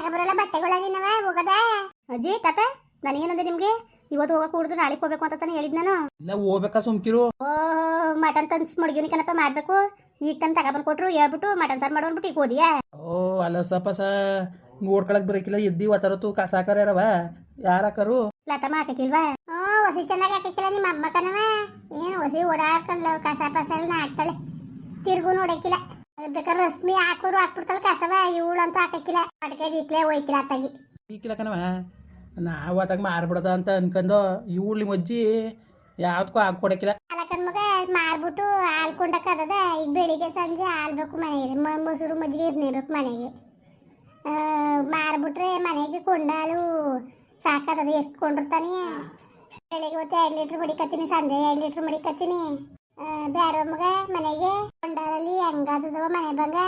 ತಗೊಬರಲ್ಲ ಬಟ್ಟೆಗಳದಿನವ ಹೋಗದ? ಅಜ್ಜಿ ತಾತ ನನಗೇನಂದೆ ನಿಮ್ಗೆ? ಇವತ್ತು ಹೋಗಕ್ ಕೂಡುದು ನಾಳೆ ಹೋಗ್ಬೇಕು ಅಂತ ತಾನೇ ಹೇಳಿದ್ ನಾನು. ಇಲ್ಲ ಹೋಗ್ಬೇಕಾ ಸುಮ್ಕಿರು? ಓ ಮಟನ್ ತಂದ್ ಮಡಗಿನ ಕಣಪ್ಪ ಮಾಡ್ಬೇಕು. ಈಗ ತನ್ ತಗೊಬಂದ್ ಕೊಟ್ರು ಹೇಳ್ಬಿಟ್ಟು ಮಟನ್ ಸಾರು ಮಾಡೋನ್ಬಿಟ್ಟು ಈಗ ಹೋದಿಯಾ? ಓ ಅಲ್ಲ ಸಪ ಸ ನೋಡ್ಕೊಳಕ್ ಬರಕಿಲ್ಲ ಎದ್ದಿ ಒತ್ತರತ್ತು ಕಸ ಹಾಕರ್ಯಾರವ. ಯಾರು ಹಾಕರು? ಲತಮ್ಮ ಹಾಕಕ್ಕಿಲ್ವಾ ಓ ಹೊಸಿ ಚೆನ್ನಾಗಿ ಹಾಕಕ್ಕಿಲ್ಲ ನಿಮ್ಮ ಅಮ್ಮ ಕಣವ ಏನು ಹೊಸಿ ಓಡಾಡ್ಕೊಂಡ್ಲ ಕಸ ಪಸ ಎಲ್ಲ ಹಾಕ್ತಾಳೆ ತಿರ್ಗು ನೋಡಕ್ಕಿಲ್ಲ ಬೇಕಾದ್ರೆ ರಶ್ಮಿ ಹಾಕೋರು ಹಾಕ್ಬಿಡ್ತಾಳೆ ಕಸವ ಇವಳಂತೂ ಹಾಕಕ್ಕಿಲ್ಲ. ಅಡ್ಕೆ ದಿಕ್ಲೆ ಹೋಯ್ಕಿಲ್ಲ ಅತ್ತಾಗಿ. ಈಕಿಲ್ಲ ಕಣವ ನಾವು ಅತ್ತಾಗ ಮಾರ್ಬಿಡದ ಅಂತ ಅನ್ಕೊಂಡು ಇವಳು ಮಜ್ಜಿ ಯಾವ್ದಕ್ಕೂ ಹಾಕೊಡಕಿಲ್ಲ ಅಲ್ಲ ಕಣ್ಮಗ ಮಾರ್ಬಿಟ್ಟು ಹಾಲು ಕೊಂಡಕ್ಕದ ಈಗ ಬೆಳಿಗ್ಗೆ ಸಂಜೆ ಹಾಲು ಬೇಕು ಮನೆಗೆ. ಮೊಸರು ಮಜ್ಜಿಗೆ ಇರ್ನೇಬೇಕು ಮನೆಗೆ. ಮಾರ್ಬಿಟ್ರೆ ಮನೆಗೆ ಕೊಂಡಾಲು ಸಾಕಾದದ ಎಷ್ಟು ಕೊಂಡಿರ್ತಾನೆ? ಬೆಳಿಗ್ಗೆ ಹೊತ್ತು ಎರಡು ಲೀಟ್ರ್ ಮಡಿಕತ್ತೀನಿ ಸಂಜೆ ಎರಡು ಲೀಟ್ರ್ ಮಡಿಕತ್ತೀನಿ. ಬೇಡ ಮಗ ಮನೆಗೆ ಕೊಂಡಾಲಲ್ಲಿ ಹೆಂಗಾದದವ ಮನೆ ಬಂಗ?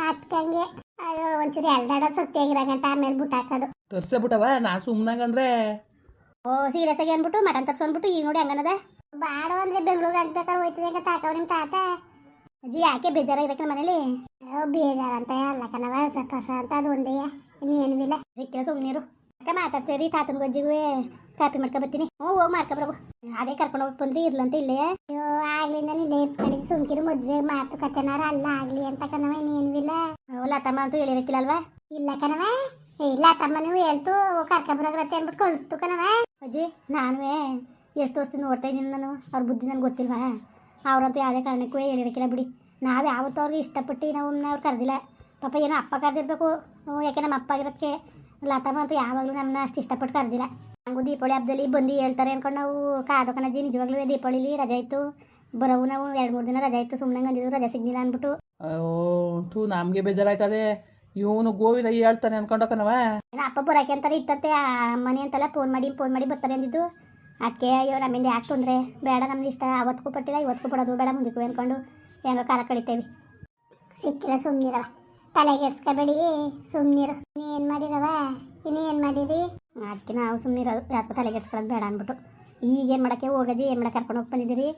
ಹತ್ಕಂಗೆ ಅಯ್ಯೋ ಒಂಚೂರು ಎಲ್ದಾಡ ಸತ್ಯ ಆಗಿರೋ ಗಂಟ ಆಮೇಲೆ ಬುಟ್ ಹಾಕೋದು. ತರ್ಸೇ ಬಿಟ್ಟವ ನಾ ಸುಮ್ಮನಾಗಂದ್ರೆ ಓ ಸೀರಿಯಸ್ ಆಗಿ ಅಂದ್ಬಿಟ್ಟು ಮಟನ್ ತರ್ಸ್ಕೊಂಡ್ಬಿಟ್ಟು ಈಗ ನೋಡಿ ಹಂಗನದ? ಬಾಡೋ ಅಂದ್ರೆ ಬೆಂಗಳೂರು ಆಗ್ಬೇಕಾದ್ರೆ ಹೋಯ್ತದೆ ಅಂತ ತಾಕವ್ ನಿಮ್ ತಾತ? ಅಜ್ಜಿ ಯಾಕೆ ಬೇಜಾರಾಗಿರಕ್ಕೆ ಮನೇಲಿ? ಅಯ್ಯೋ ಬೇಜಾರ ಅಂತ ಅಲ್ಲ ಕಣವ ಸಪ್ಪ ಅಂತ ಅದು ಒಂದೇ ಇನ್ನೇನು ಇಲ್ಲ ಸಿಕ್ಕಿರ ಸುಮ್ಮನೀರು ಅಕ್ಕ ಮಾತಾಡ್ತೀರಿ ತಾತನ ಗೊಜ್ಜಿಗೂ ಕಾಪಿ ಮಾಡ್ಕೊ ಬರ್ತೀನಿ ಹ್ಞೂ, ಹೋಗಿ ಮಾಡ್ಕೊ ಬರಗು ಅದೇ ಕರ್ಕೊಂಡು ಹೋಗಿ ಬಂದ್ರಿ ಇರ್ಲಂತ ಇಲ್ಲೇ. ಅಯ್ಯೋ, ಆಗ್ಲಿಂದ ಇಲ್ಲೇ ಇರ್ಸ್ಕೊಂಡಿದ್ದು ಸುಮ್ಕಿರು, ಮದ್ವೆ ಮಾತು ಕತೆನಾರ ಅಲ್ಲ, ಆಗ್ಲಿ ಅಂತ ಕಣವ ಇನ್ನೇನಿಲ್ಲ ಲತಮ್ಮ ಅಂತೂ ಹೇಳಿರಕ್ಕಿಲ್ಲ ಅಲ್ವಾ? ಇಲ್ಲ ಕಣವ ಇಲ್ಲ, ತಮ್ಮನೂ ಹೇಳ್ತು ಕರ್ಕೊಬರಾಗ್ರತ್ತೆ ಅಂದ್ಬಿಟ್ಟು ಕಳಿಸ್ತು ಕಣವ ಅಜ್ಜಿ ನಾನು ಎಷ್ಟು ವರ್ಷದಿಂದ ನೋಡ್ತಾ ಇದ್ದೀನಿ ನಾನು, ಅವ್ರ ಬುದ್ಧಿ ನನಗೆ ಗೊತ್ತಿಲ್ವಾ? ಅವ್ರಂತೂ ಯಾವುದೇ ಕಾರಣಕ್ಕೂ ಹೇಳಿರಕ್ಕಿಲ್ಲ ಬಿಡಿ. ನಾವು ಯಾವತ್ತೂ ಅವ್ರಿಗೆ ಇಷ್ಟಪಟ್ಟು ನಾವು ಅವ್ರು ಕರೆದಿಲ್ಲ. ಪಾಪ ಏನೋ ಅಪ್ಪ ಕರೆದಿರ್ಬೇಕು ಯಾಕೆ ನಮ್ಮ ಅಪ್ಪ ಆಗಿರೋದಕ್ಕೆ ಲತಮ್ಮ ಅಂತೂ ಯಾವಾಗಲೂ ನಮ್ಮನ್ನ ಅಷ್ಟು ಇಷ್ಟಪಟ್ಟು ಕರೆದಿಲ್ಲ. ಹಂಗೂ ದೀಪಾವಳಿ ಹಬ್ಬದಲ್ಲಿ ಬಂದು ಹೇಳ್ತಾರೆ ಅನ್ಕೊಂಡು ನಾವು ಕಾದು ಕಣಜ್ಜಿ ನಿಜವಾಗ್ಲೂ ದೀಪಾವಳಿಲಿ ರಜೆ ಇತ್ತು. ಬರೋವು ನಾವು ಎರಡು ಮೂರು ದಿನ ರಜೆ ಇತ್ತು ಸುಮ್ಮನೆ ಅಂದಿದ್ರು ರಜೆ ಸಿಗ್ಲಿಲ್ಲ ಅಂದ್ಬಿಟ್ಟು. ಓ ಥೂ ನಮಗೆ ಬೇಜಾರಾಯ್ತದೆ. ಇವನು ಗೋವಿಂದ ಹೇಳ್ತಾನೆ ಅನ್ಕೊಂಡಕ್ಕನವ ಅಪ್ಪ ಬರಕ್ಕೆ ಅಂತಾರೆ ಇತ್ತಂತೆ ಆ ಮನೆ ಅಂತೆಲ್ಲ ಫೋನ್ ಮಾಡಿ ಫೋನ್ ಮಾಡಿ ಬರ್ತಾರೆ ಅಂದಿದ್ದು. ಅದಕ್ಕೆ ಅಯ್ಯೋ ನಮ್ಮಿಂದ ಯಾಕೆ ತೊಂದರೆ? ಬೇಡ ನಮ್ಗೆ ಇಷ್ಟ ಅವತ್ತಿಗೂ ಪಟ್ಟಿಲ್ಲ ಇವತ್ತಿಗೂ ಪಡೋದು ಬೇಡ ಮುಂದಕ್ಕೂ ಅನ್ಕೊಂಡು ಹೆಂಗೋ ಕಾಲ ಕಳಿತೇವೆ. ಸಿಕ್ಕಿಲ್ಲ ಸುಮ್ಮನಿರವ ತಲೆಗೆಡ್ಸ್ಕೊಬೇಡಿ. ಸುಮ್ಮನಿರು ಏನು ಮಾಡಿರವ? ಇನ್ನೇನು ಮಾಡಿರಿ ಅದಕ್ಕೆ ನಾವು ಸುಮ್ಮನಿರೋದು ಯಾಕೆ ತಲೆಗೆಡ್ಸ್ಕೊಳ್ಳೋದು ಬೇಡ ಅಂದ್ಬಿಟ್ಟು. ಈಗೇನು ಮಾಡೋಕ್ಕೆ? ಹೋಗಜಿ, ಏನು ಮಾಡಕ್ಕೆ ಕರ್ಕೊಂಡು ಹೋಗಿ ಬಂದಿದ್ದೀರಿ?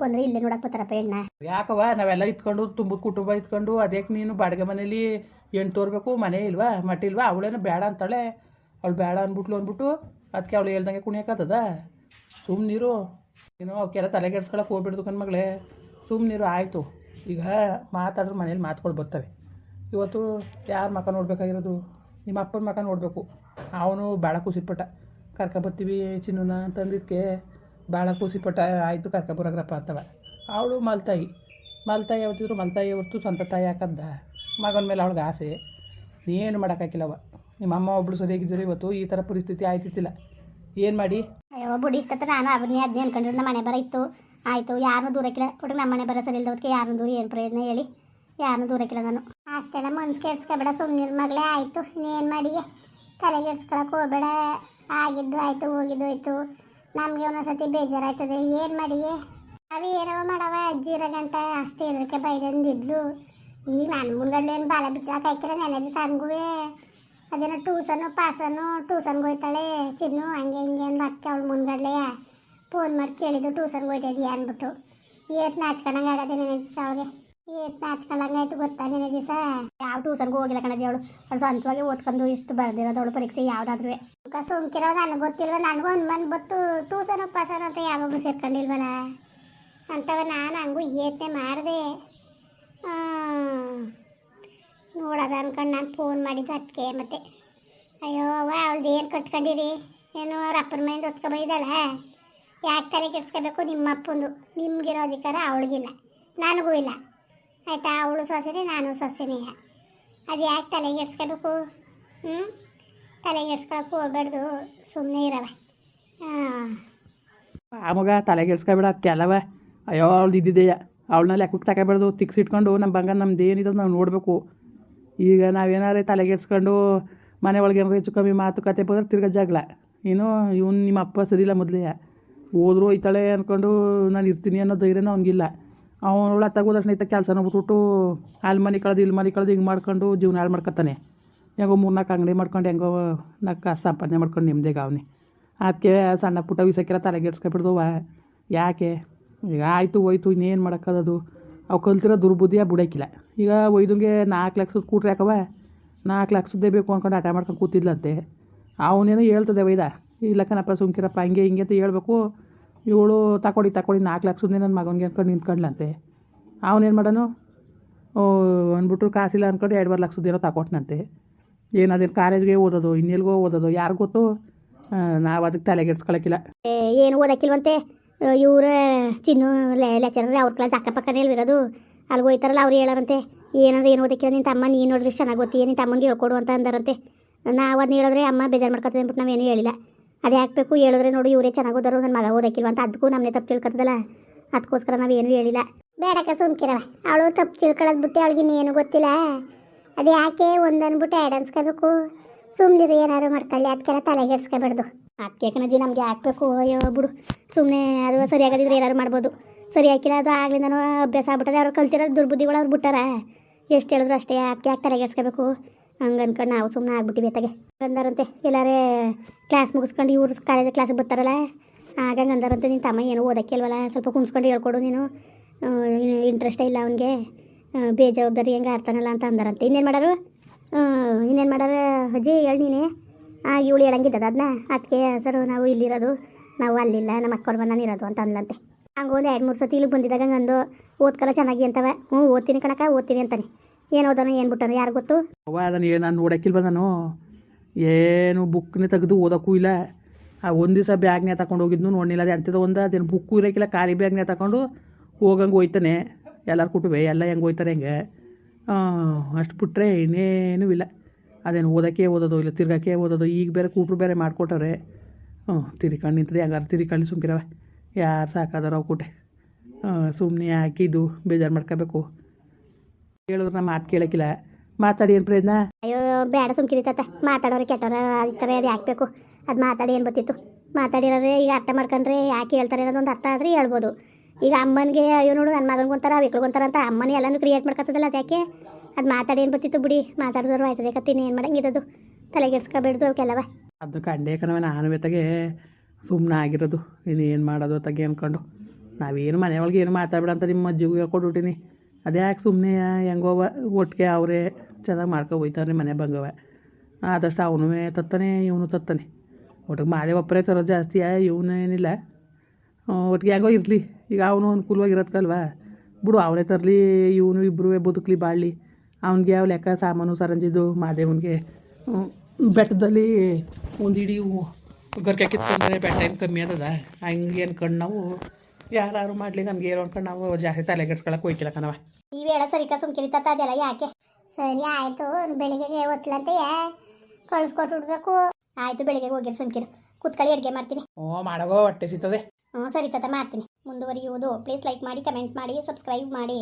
ಬಂದರೆ ಇಲ್ಲೇ ನೋಡಕ್ಕೆ ಬರ್ತಾರಪ್ಪ ಹೆಣ್ಣ. ಯಾಕವ ನಾವೆಲ್ಲ ಇತ್ಕೊಂಡು ತುಂಬ ಕುಟುಂಬ ಇತ್ಕೊಂಡು ಅದಕ್ಕೆ ನೀನು ಬಾಡಿಗೆ ಮನೇಲಿ ಎಂಟು ತೋರ್ಬೇಕು? ಮನೆ ಇಲ್ವಾ? ಮಟ್ಟಿಲ್ವಾ ಅವಳೇನು ಬೇಡ ಅಂತಾಳೆ. ಅವಳು ಬೇಡ ಅಂದ್ಬಿಟ್ಲು ಅಂದ್ಬಿಟ್ಟು ಅದಕ್ಕೆ ಅವಳು ಹೇಳ್ದಂಗೆ ಕುಣಿಯಕ್ಕಾಗ್ತದ ಸುಮ್ಮನಿರು ಏನೋ ಅವಕ್ಕೆಲ್ಲ ತಲೆಗೆಡ್ಸ್ಕೊಳಕ್ಕೆ ಹೋಗ್ಬಿಡ್ದು ಕಣ್ಮಗಳೇ. ಸುಮ್ಮನಿರು ಆಯಿತು. ಈಗ ಮಾತಾಡಿದ್ರೆ ಮನೇಲಿ ಮಾತುಗಳು ಬರ್ತವೆ. ಇವತ್ತು ಯಾರ ಮಕ ನೋಡಬೇಕಾಗಿರೋದು? ನಿಮ್ಮ ಅಪ್ಪನ ಮಕ ನೋಡಬೇಕು. ಅವನು ಭಾಳ ಖುಷಿಪಟ್ಟ ಕರ್ಕೊಬರ್ತೀವಿ ಚಿನ್ನನ ಅಂತಂದಿದ್ದಕ್ಕೆ ಭಾಳ ಖುಷಿಪಟ್ಟ ಆಯಿತು ಕರ್ಕೊಬರಗ್ರಪ್ಪ ಅಂತವ. ಅವಳು ಮಲ್ತಾಯಿ. ಮಲ್ತಾಯಿ ಯಾವತ್ತಿದ್ರು ಮಲ್ತಾಯಿ ಹೊರ್ತು ಸ್ವಂತ ತಾಯಿ ಹಾಕದ್ದ. ಮಗನ ಮೇಲೆ ಅವಳಿಗೆ ಆಸೆ. ಏನು ಮಾಡೋಕ್ಕಾಗಿಲ್ಲವ ನಿಮ್ಮ ಅಮ್ಮ ಒಬ್ಳು ಸರಿಯಾಗಿದ್ದರು ಇವತ್ತು ಈ ಥರ ಪರಿಸ್ಥಿತಿ ಆಯ್ತಿತ್ತಿಲ್ಲ. ಏನು ಮಾಡಿ? ನಾನು ಅದನ್ನೇ ಅನ್ಕೊಂಡ್ರೆ ಮನೆ ಬರ ಇತ್ತು. ಆಯಿತು ಯಾರನ್ನೂ ದೂರಕ್ಕಿಲ್ಲ. ಕೊಟ್ಟು ನಮ್ಮ ಮನೆ ಬರೋ ಸರಿ ಯಾರನ್ನೂ ದೂರ ಏನು ಪ್ರಯೋಜನ ಹೇಳಿ. ಯಾರನ್ನೂ ದೂರಕ್ಕಿಲ್ಲ ನಾನು. ಅಷ್ಟೆಲ್ಲ ಮನ್ಸು ಕೆಡ್ಸ್ಕೊಬೇಡ ಸುಮ್ಮನಿರ್ ಮಗಳೇ, ಆಯಿತು. ಇನ್ನೇನು ಮಾಡಿ ತಲೆಗೆಡ್ಸ್ಕೊಳಕ್ಕೆ ಹೋಗಬೇಡ. ಆಗಿದ್ದು ಆಯಿತು, ಹೋಗಿದ್ದು ಆಯಿತು. ನಮಗೆ ಒಂದೊಂದ್ಸತಿ ಬೇಜಾರಾಯ್ತದೆ. ಏನು ಮಾಡಿ ಅವು, ಏನೋ ಮಾಡವ? ಅಜ್ಜಿರ ಗಂಟ ಅಷ್ಟು ಇದಕ್ಕೆ ಬೈದಂದಿದ್ಲು. ಈಗ ನಾನು ಮುಂದಲ್ಲಿ ಏನು ಬಾಲ ಬಿಚ್ಚಾಕ ಹಾಕಿಲ್ಲ ನೆನೆ ಸಂಗುವೆ ಅದೇನೋ ಟೂಸನ್ನು, ಪಾಸನ್ನು ಟ್ಯೂಸನ್ಗೆ ಹೋಯ್ತಾಳೆ. ಚಿನ್ನು, ಹಂಗೆ ಹಿಂಗೆ ಅಂದು ಅಕ್ಕ ಅವಳು ಮುಂದ್ಗಡ್ಲೆ. ಫೋನ್ ಮಾಡಿ ಕೇಳಿದ್ದು ಟ್ಯೂಸನ್ಗೆ ಓದಿದ್ಯಾ ಅಂದ್ಬಿಟ್ಟು. ಏತ್ ನಾಚ್ಕೊಂಡಂಗೆ ಆಗದೆ ನಿನ್ನ ದಿವಸ ಅವಳಿಗೆ. ಏತ್ ನಾಚ್ಕೊಂಡಂಗೆ ಆಯ್ತು ಗೊತ್ತಾ ನಿನ್ನ ದಿವಸ? ಯಾವ ಟ್ಯೂಸನ್ಗೂ ಹೋಗಿಲ್ಲ ಕಣಜಿ ಅವಳು. ಅವಳು ಸ್ವಂತವಾಗಿ ಓದ್ಕೊಂಡು ಇಷ್ಟು ಬರ್ದಿರೋದು ಅವಳು ಪರೀಕ್ಷೆ ಯಾವುದಾದ್ರೂ ಸುಮ್ಕಿರೋ ನನಗೆ ಗೊತ್ತಿಲ್ವ, ನನಗೂ ಅನ್ಮನ್ ಬತ್ತು ಟ್ಯೂಷನ್ ಪಾಸನ್ ಅಂತ ಯಾವಾಗಲೂ ಸೇರ್ಕೊಂಡಿಲ್ವಲ್ಲ? ಅಂತವ ನಾನು ಹಂಗೂ ಏತ್ನೆ ಮಾಡಿದೆ. ನೋಡೋದ ಅನ್ಕೊಂಡು ನಾನು ಫೋನ್ ಮಾಡಿದ್ದು ಅದಕ್ಕೆ ಮತ್ತೆ. ಅಯ್ಯೋ ಅವ್ವ ಅವಳ್ದು ಏನು ಕಟ್ಕೊಂಡಿರಿ ಏನು ಅವ್ರ ಅಪ್ಪನ ಮನೆಯಿಂದ ಹೊತ್ಕೊಂಬೈದಳ ಯಾಕೆ ತಲೆ ಕೆಡ್ಸ್ಕೋಬೇಕು? ನಿಮ್ಮ ಅಪ್ಪಂದು. ನಿಮ್ಗಿರೋ ಅಧಿಕಾರ ಅವಳಿಗಿಲ್ಲ. ನನಗೂ ಇಲ್ಲ. ಆಯಿತಾ? ಅವಳು ಸೊಸೆನೇ, ನಾನು ಸೊಸೆನೇ. ಅದು ಯಾಕೆ ತಲೆ ಕೆಡ್ಸ್ಕೋಬೇಕು? ಹ್ಞೂ ತಲೆ ಕೆಡ್ಸ್ಕೊಳಕ್ಕೆ ಹೋಗ್ಬಾರ್ದು ಸುಮ್ಮನೆ ಇರವ ಹಾಂ. ಆ ಮಗ ತಲೆಗೆಡ್ಸ್ಕೊಬೇಡ ಅದಕ್ಕೆ ಅಲ್ಲವ ಅಯ್ಯೋ ಅವಳು ಇದ್ದಿದೆಯ? ಅವಳನ್ನ ಲೆಕ್ಕಕ್ಕೆ ತಗೋಬಾರ್ದು ತಿಕ್ಸಿಟ್ಕೊಂಡು ನಮ್ಮ ಬಂಗ ನಮ್ದು ಏನಿದೆ ನಾವು ನೋಡಬೇಕು. ಈಗ ನಾವೇನಾರೇ ತಲೆಗೆಡ್ಸ್ಕೊಂಡು ಮನೆ ಒಳಗೆ ಏನಾರು ಹೆಚ್ಚು ಕಮ್ಮಿ ಮಾತುಕತೆ ಬಂದ್ರೆ ತಿರ್ಗಜ್ಜಾಗಲ್ಲ ಜಗಳ. ಏನು ಇವನು ನಿಮ್ಮ ಅಪ್ಪ ಸರಿಯಿಲ್ಲ ಮೊದಲೇ. ಹೋದ್ರು ಹೋಯ್ತಾಳೆ ಅಂದ್ಕೊಂಡು ನಾನು ಇರ್ತೀನಿ ಅನ್ನೋ ಧೈರ್ಯನೂ ಅವ್ನಿಗಿಲ್ಲ. ಅವಳು ಹತ್ತಾಗ ತಕ್ಷಣ ಇತ್ತ ಕೆಲಸನ ಬಿಟ್ಬಿಟ್ಟು ಅಲ್ಲಿ ಮನೆ ಕಳೆದು ಇಲ್ಲಿ ಮನೆ ಕಳೆದು ಹಿಂಗೆ ಮಾಡ್ಕೊಂಡು ಜೀವನ ಹಾಳು ಮಾಡ್ಕೊತಾನೆ ಹೆಂಗೋ ಮೂರು ನಾಲ್ಕು ಅಂಗಡಿ ಮಾಡ್ಕೊಂಡು ಹೆಂಗೋ ನಾಲ್ಕು ಕಾಸು ಸಂಪಾದನೆ ಮಾಡ್ಕೊಂಡು ನಿಮ್ಮದೇ ಅವನಿ. ಅದಕ್ಕೆ ಸಣ್ಣ ಪುಟ್ಟ ವಿಸಕ್ಕಿರ ತಲೆಗೆಡ್ಸ್ಕೊಬಿಡ್ದವ ಯಾಕೆ? ಈಗ ಆಯಿತು ಹೋಯ್ತು, ಇನ್ನೇನು ಮಾಡೋಕ್ಕದದು? ಅವು ಕಲ್ತಿರೋ ದುರ್ಬುದ್ಧಿಯ ಬಿಡೋಕ್ಕಿಲ್ಲ ಈಗ ಒಯ್ದಂಗೆ ನಾಲ್ಕು ಲಕ್ಷದ ಕೂಟ್ರೆ ಯಾಕವ ನಾಲ್ಕು ಲಕ್ಷದ್ದೇ ಬೇಕು ಅಂದ್ಕೊಂಡು ಆಟ ಮಾಡ್ಕೊಂಡು ಕೂತಿದ್ಲಂತೆ. ಅವನೇನೋ ಹೇಳ್ತದೆ ವೈದ ಇಲ್ಲ ಕಣಪ್ಪ ಸುಮ್ಕಿರಪ್ಪ ಹಂಗೆ ಹಿಂಗೆ ಅಂತ ಹೇಳ್ಬೇಕು. ಇವಳು ತಕೊಡಿ ತಕೊಡಿ, ನಾಲ್ಕು ಲಕ್ಷ ಸುಮ್ಮನೆ ನನ್ನ ಮಗನಿಗೆ ಅಂದ್ಕೊಂಡು ನಿಂತ್ಕೊಂಡ್ಲಂತೆ ಅವನೇನು ಮಾಡೋನು? ಓ, ಅಂದ್ಬಿಟ್ಟು ಕಾಸಿಲ್ಲ ಅಂದ್ಕೊಂಡು ಎರಡುವರೆ ಮೂರು ಲಕ್ಷ ಸುದ್ದಿರೋ ತಕೊಟ್ನಂತೆ. ಏನು ಅದೇನು ಕಾಲೇಜ್ಗೆ ಓದೋದು, ಇನ್ನೆಲ್ಗೋ ಓದೋದು, ಯಾರು ಗೊತ್ತು? ನಾವು ಅದಕ್ಕೆ ತಲೆಗೆಡ್ಸ್ಕೊಳಕ್ಕಿಲ್ಲ ಏನು ಓದಕ್ಕಿಲ್ವಂತೆ? ಇವ್ರ ಚಿನ್ನು ಲೆಕ್ಚರರ್ ಅವ್ರ ಕ್ಲಾಸ್ ಅಕ್ಕಪಕ್ಕನೇ ಇರೋದು ಅಲ್ಲಿಗೆ ಹೋಯ್ತಾರಲ್ಲ, ಅವ್ರು ಹೇಳಾರಂತೆ. ಏನಂದ್ರೆ ಏನು ಓದಕ್ಕಿಲ್ಲ ನಿನ್ನ ತಮ್ಮ ನೀನು ನೋಡಿದ್ರೆ ಚೆನ್ನಾಗಿ ಗೊತ್ತಿ ನಿನ್ನ ತಮ್ಮನಿಗೆ ಹೇಳ್ಕೊಡು ಅಂತ ಅಂದಾರಂತೆ. ನಾವು ಅದನ್ನ ಹೇಳಿದ್ರೆ ಅಮ್ಮ ಬೇಜಾರು ಮಾಡ್ಕೊತದೆ ಅಂದ್ಬಿಟ್ಟು ನಾವೇನು ಹೇಳಿಲ್ಲ. ಅದೇ ಹಾಕ್ಬೇಕು, ಹೇಳಿದ್ರೆ ನೋಡಿ ಇವರೇ ಚೆನ್ನಾಗಿ ಓದಾರು ನನ್ನ ಮಗ ಓದಕ್ಕಿಲ್ವ ಅಂತ. ಅದಕ್ಕೂ ನಮ್ಮನೆ ತಪ್ಪು ತಿಳ್ಕೊತದಲ್ಲ ಅದಕ್ಕೋಸ್ಕರ ನಾವೇನು ಹೇಳಿಲ್ಲ. ಬೇಡಕ್ಕ, ಸುಮ್ಕಿರವ. ಅವಳು ತಪ್ಪು ತಿಳ್ಕೊಳ್ಳೋದು ಬಿಟ್ಟು ಅವಳಿಗೆ ಇನ್ನೇನು ಗೊತ್ತಿಲ್ಲ. ಅದು ಯಾಕೆ ಒಂದು ಅಂದ್ಬಿಟ್ಟು ಆ್ಯಡ್ ಅನ್ಸ್ಕೋಬೇಕು ಸುಮ್ಮನಿರು ಏನಾದ್ರು ಮಾಡ್ಕೊಳ್ಳಿ. ಅದಕ್ಕೆಲ್ಲ ತಲೆಗೆಡ್ಸ್ಕೊಬಾರ್ದು ಅದಕ್ಕೆ ಕಣಜಿ, ನಮಗೆ ಹಾಕ್ಬೇಕು. ಅಯ್ಯೋ, ಬಿಡು. ಸುಮ್ಮನೆ ಅದು ಸರಿಯಾಗದಿದ್ರೆ ಏನಾದ್ರು ಮಾಡ್ಬೋದು. ಸರಿ ಹಾಕಿಲ್ಲ, ಅದು ಆಗ್ಲಿಂದನೂ ಅಭ್ಯಾಸ ಆಗ್ಬಿಟ್ಟದೆ. ಅವ್ರು ಕಲ್ತಿರೋದು ದುರ್ಬುದ್ಧಿಗಳು ಅವ್ರು ಬಿಟ್ಟಾರ. ಎಷ್ಟು ಹೇಳಿದ್ರು ಅಷ್ಟೇ. ಅದಕ್ಕೆ ಯಾಕೆ ತಲೆಗೆಡ್ಸ್ಕೋಬೇಕು ಹಂಗೆ ಅನ್ಕೊಂಡು ನಾವು ಸುಮ್ಮನೆ ಆಗ್ಬಿಟ್ಟಿವಿ ಅತ್ತಾಗೆ. ಅಂದಾರಂತೆ ಎಲ್ಲಾರೇ ಕ್ಲಾಸ್ ಮುಗಿಸ್ಕೊಂಡು ಇವರು ಕಾಲೇಜ್ ಕ್ಲಾಸಿಗೆ ಬರ್ತಾರಲ್ಲ ಆಗಂಗೆ ಅಂದಾರಂತೆ ನಿನ್ನ ತಮ್ಮ ಏನು ಓದಕ್ಕೆ ಅಲ್ವಲ್ಲ ಸ್ವಲ್ಪ ಕುಣಿಸ್ಕೊಂಡು ಹೇಳ್ಕೊಡು ನೀನು. ಇಂಟ್ರೆಸ್ಟೇ ಇಲ್ಲ ಅವನಿಗೆ. ಬೇಜವಾಬ್ದಾರಿ ಹೆಂಗೆ ಆಡ್ತಾನಲ್ಲ ಅಂತ ಅಂದಾರಂತೆ. ಇನ್ನೇನು ಮಾಡೋರು? ಇನ್ನೇನು ಮಾಡೋರು? ಅಜ್ಜಿ ಹೇಳಿ ನೀನೇ. ಇವಳು ಹೇಳಂಗಿದ್ದದ ಅದನ್ನ ಅದಕ್ಕೆ ಸರ್, ನಾವು ಇಲ್ಲಿರೋದು, ನಾವು ಅಲ್ಲಿಲ್ಲ, ನಮ್ಮ ಅಕ್ಕವ್ರು ಬಂದು ಇರೋದು ಅಂತ ಅಂದಂತೆ ಹಂಗೆ ಒಂದು ಎರಡು ಮೂರು ಸತಿ ಇಲ್ಲಿಗೆ ಬಂದಿದ್ದಾಗ ಹಂಗಂದು, ಓದ್ಕಲ್ಲ ಚೆನ್ನಾಗಿ ಅಂತವ. ಹ್ಞೂ, ಓದ್ತೀನಿ ಕಣಕ ಓದ್ತೀನಿ ಅಂತಾನೆ. ಏನು ಓದೋಣ ಏನು ಬಿಟ್ಟನು, ಯಾರು ಗೊತ್ತು? ಅವ್ವ, ಅದನ್ನು ಏನು ನಾನು ನಾನು? ಏನು ಬುಕ್ನೇ ತೆಗೆದು ಓದೋಕ್ಕೂ ಇಲ್ಲ. ಆ ಒಂದು ದಿವಸ ಬ್ಯಾಗ್ನೇ ತಕೊಂಡು ಹೋಗಿದ್ನು ನೋಡಿಲ್ಲ ಅದು ಎಂಥದ್ದು ಒಂದು, ಅದೇನು ಬುಕ್ಕು ಇರೋಕ್ಕಿಲ್ಲ ಖಾಲಿ ಬ್ಯಾಗ್ನೇ ತಗೊಂಡು ಹೋಗಂಗೆ ಹೋಯ್ತಾನೆ. ಎಲ್ಲರೂ ಕುಟುಂಬೆ ಎಲ್ಲ ಹೆಂಗೆ ಹೋಯ್ತಾರೆ ಹೆಂಗೆ? ಅಷ್ಟು ಬಿಟ್ರೆ ಇನ್ನೇನೂ ಇಲ್ಲ. ಅದೇನು ಓದೋಕ್ಕೆ ಓದೋದು ಇಲ್ಲ ತಿರ್ಗಕ್ಕೆ ಓದೋದು, ಈಗ ಬೇರೆ ಕೂಟ್ರು ಬೇರೆ ಮಾಡಿಕೊಟ್ಟವ್ರೆ. ಹ್ಞೂ ತಿರ್ಕಂಡು ನಿಂತದೆ, ಹೆಂಗಾರು ತಿರ್ಕಂಡು ಸುಮ್ಕಿರವ ಯಾರು ಸಾಕಾದಾರ ಅವು ಹಾಂ ಸುಮ್ಮನೆ ಹಾಕಿದ್ದು, ಬೇಜಾರು ಮಾಡ್ಕೋಬೇಕು. ಹೇಳಿದ್ರೆ ಮಾತು ಕೇಳಕ್ಕಿಲ್ಲ ಮಾತಾಡಿ ಏನು ಪ್ರಯತ್ನ ಅಯ್ಯೋ ಬೇಡ ಸುಮ್ಕಿರಿ ತಾತ. ಮಾತಾಡೋರು ಕೆಟ್ಟವ್ರ ಈ ಥರ ಅದು ಹಾಕ್ಬೇಕು ಅದು ಮಾತಾಡಿ ಏನು ಬರ್ತಿತ್ತು ಮಾತಾಡಿರೋರೆ ಈಗ ಅರ್ಥ ಮಾಡ್ಕೊಂಡ್ರೆ ಯಾಕೆ ಹೇಳ್ತಾರೆ ಅನ್ನೋದೊಂದು ಅರ್ಥ ಆದರೆ ಹೇಳ್ಬೋದು. ಈಗ ಅಮ್ಮನಿಗೆ ಅಯ್ಯೋ ನೋಡು ನನ್ನ ಮಗನಿಗೊಂತಾರ ವಿಕ್ಳಿಗೊಂತಾರ ಅಂತ ಅಮ್ಮನೇ ಎಲ್ಲನೂ ಕ್ರಿಯೇಟ್ ಮಾಡ್ಕೊತದಲ್ಲ ಅದು ಯಾಕೆ? ಅದು ಮಾತಾಡಿ ಏನು ಬರ್ತಿತ್ತು ಬಿಡಿ. ಮಾತಾಡಿದ್ರು ಆಯ್ತದೆ ಕತ್ತೀನಿ ಏನು ತಲೆಗೆ ತಲೆಗೆಡ್ಸ್ಕೊಬೇಡ್ದು ಅವಕ್ಕೆಲ್ಲವ ಅದು ಕಂಡೇ ಕಣವ ನಾನು ಬೆತ್ತಗೆ ಸುಮ್ಮನೆ ಆಗಿರೋದು. ಇನ್ನೇನು ಮಾಡೋದು ತಗೆ ಅಂದ್ಕೊಂಡು ನಾವೇನು ಮನೆಯೊಳಗೆ ಏನು ಮಾತಾಡ್ಬೇಡ ಅಂತ ನಿಮ್ಮ ಅಜ್ಜಿಗೂ ಹೇಳ್ಕೊಟ್ಬಿಟ್ಟಿನಿ. ಅದೇ ಯಾಕೆ ಸುಮ್ಮನೆ ಹೆಂಗೋ ಒಟ್ಟಿಗೆ ಅವರೇ ಚೆನ್ನಾಗಿ ಮಾಡ್ಕೊ ಹೋಯ್ತಾರೆ ಮನೆ ಬಂಗವ ಆದಷ್ಟು ಅವನು ತತ್ತಾನೆ, ಇವನು ತತ್ತಾನೆ. ಒಟ್ಟಿಗೆ ಮಾದೇ ಒಪ್ಪರೇ ತರೋದು ಜಾಸ್ತಿ ಇವನು ಏನಿಲ್ಲ. ಒಟ್ಟಿಗೆ ಹೆಂಗೋ ಇರಲಿ. ಈಗ ಅವನು ಅನುಕೂಲವಾಗಿರೋದ್ಕಲ್ವಾ ಬಿಡು ಅವನೇ ತರಲಿ, ಇವನು ಇಬ್ಬರು ಬದುಕಲಿ ಬಾಳಲಿ. ಅವನಿಗೆ ಯಾವ ಲೆಕ್ಕ ಸಾಮಾನು ಸರಂಜಿದ್ದು ಮಾದೇವನಿಗೆ ಬೆಟ್ಟದಲ್ಲಿ ಒಂದು ಇಡೀ ಗರ್ಕೆ ಕಿತ್ಕೊಂಡ್ರೆ ಬೆಟ್ಟ ಏನು ಕಮ್ಮಿ ಅದದ ಹಂಗೆ ಅನ್ಕೊಂಡು ನಾವು ಯಾರು ಮಾಡಲಿ, ನಮ್ಗೆ ಏನು ಅನ್ಕೊಂಡು ನಾವು ಜಾಸ್ತಿ ತಲೆಗೆಡ್ಸ್ಕೊಳಕ್ಕೆ ಹೋಯ್ಕಿಲ್ಲ ಕಣವ ಈ ವೇಳೆ ಸರಿಕ ಸುಮ್ಕಿರಿ ತಾತ ಅದೆಲ್ಲ ಯಾಕೆ? ಸರಿ ಆಯ್ತು ಬೆಳಿಗ್ಗೆ ಒತ್ಲಂತೆ ಕಳಿಸ್ಕೊಟ್ಬಿಡ್ಬೇಕು ಆಯ್ತು ಬೆಳಿಗ್ಗೆ ಹೋಗಿರಿ ಸುಮ್ಕಿರು ಕುತ್ಕೊಳ್ಳಿ ಅಡುಗೆ ಮಾಡ್ತೀನಿ. ಓ ಮಾಡಗೋ ಹೊಟ್ಟೆ ಸಿಗ್ತದೆ ಹ್ಞೂ ಸರಿ ತಾತ ಮಾಡ್ತೀನಿ. ಮುಂದುವರಿಯುವುದು. ಪ್ಲೀಸ್ ಲೈಕ್ ಮಾಡಿ ಕಮೆಂಟ್ ಮಾಡಿ ಸಬ್ಸ್ಕ್ರೈಬ್ ಮಾಡಿ.